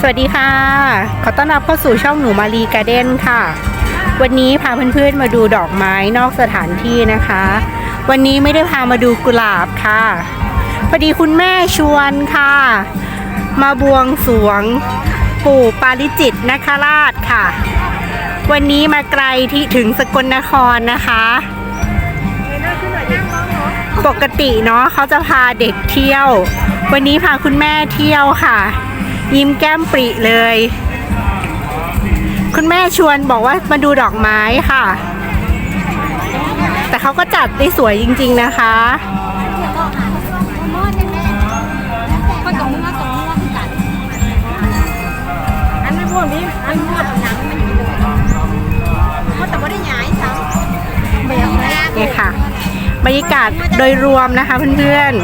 สวัสดีค่ะ ขอต้อนรับเข้าสู่ช่องหนูมารีการ์เด้นค่ะ วันนี้พาเพื่อนๆมาดูดอกไม้นอกสถานที่นะคะ วันนี้ไม่ได้พามาดูกุหลาบค่ะ พอดีคุณแม่ชวนค่ะ มาบวงสรวงปู่ปาริจิตนคราชค่ะ วันนี้มาไกลที่ถึงสกลนครนะคะ ปกติเนาะเขาจะพาเด็กเที่ยว วันนี้พาคุณแม่เที่ยวค่ะ ยิ้มแก้มปริเลย คุณแม่ชวนบอกว่ามาดูดอกไม้ค่ะ แต่เขาก็จัดได้สวยจริง ๆนะคะคนกับมือกับมือคือกันอันนั้พวกนี้มันพวกหนังมันอยู่มัน บรรยากาศโดยรวมนะคะเพื่อนๆ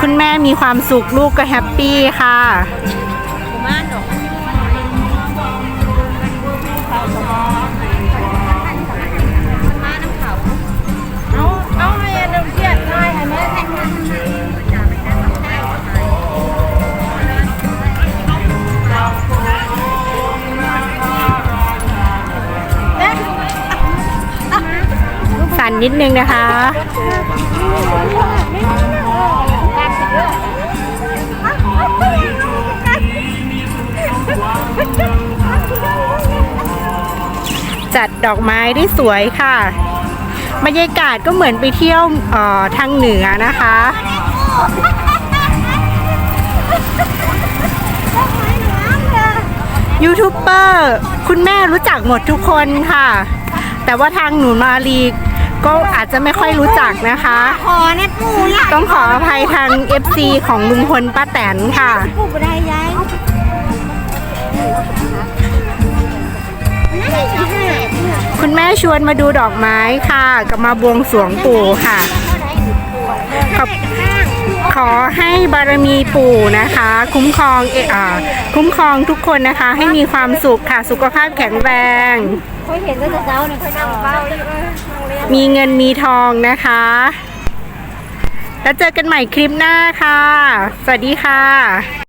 คุณแม่มีความสุขลูกก็แฮปปี้ค่ะันนิดนึงนะคะ จัดดอกไม้ได้สวยค่ะ บรรยากาศก็เหมือนไปเที่ยวออทางเหนือนะคะยูทูบเบอร์คุณแม่รู้จักหมดทุกคนค่ะ แต่ว่าทางหนูมาลี ก็อาจจะไม่ค่อยรู้จักนะคะคอเนี่ยปูใหญ่ต้องขออภัยทาง FC ของลุงพลป้าแตนค่ะ ปูบ่ได้ย้ายนั่นสิห้าคุณแม่ชวนมาดูดอกไม้ค่ะ กับมาบวงสรวงปู่ค่ะ ขอบขอให้บารมีปู่นะคะ คุ้มครองเออคุ้มครองทุกคนนะคะ ให้มีความสุขค่ะสุขภาพแข็งแรงเคยเห็นตั้งแต่เช้าเนี่ยเคยนั่งเฝ้ามีเงินมีทองนะคะ แล้วเจอกันใหม่คลิปหน้าค่ะ สวัสดีค่ะ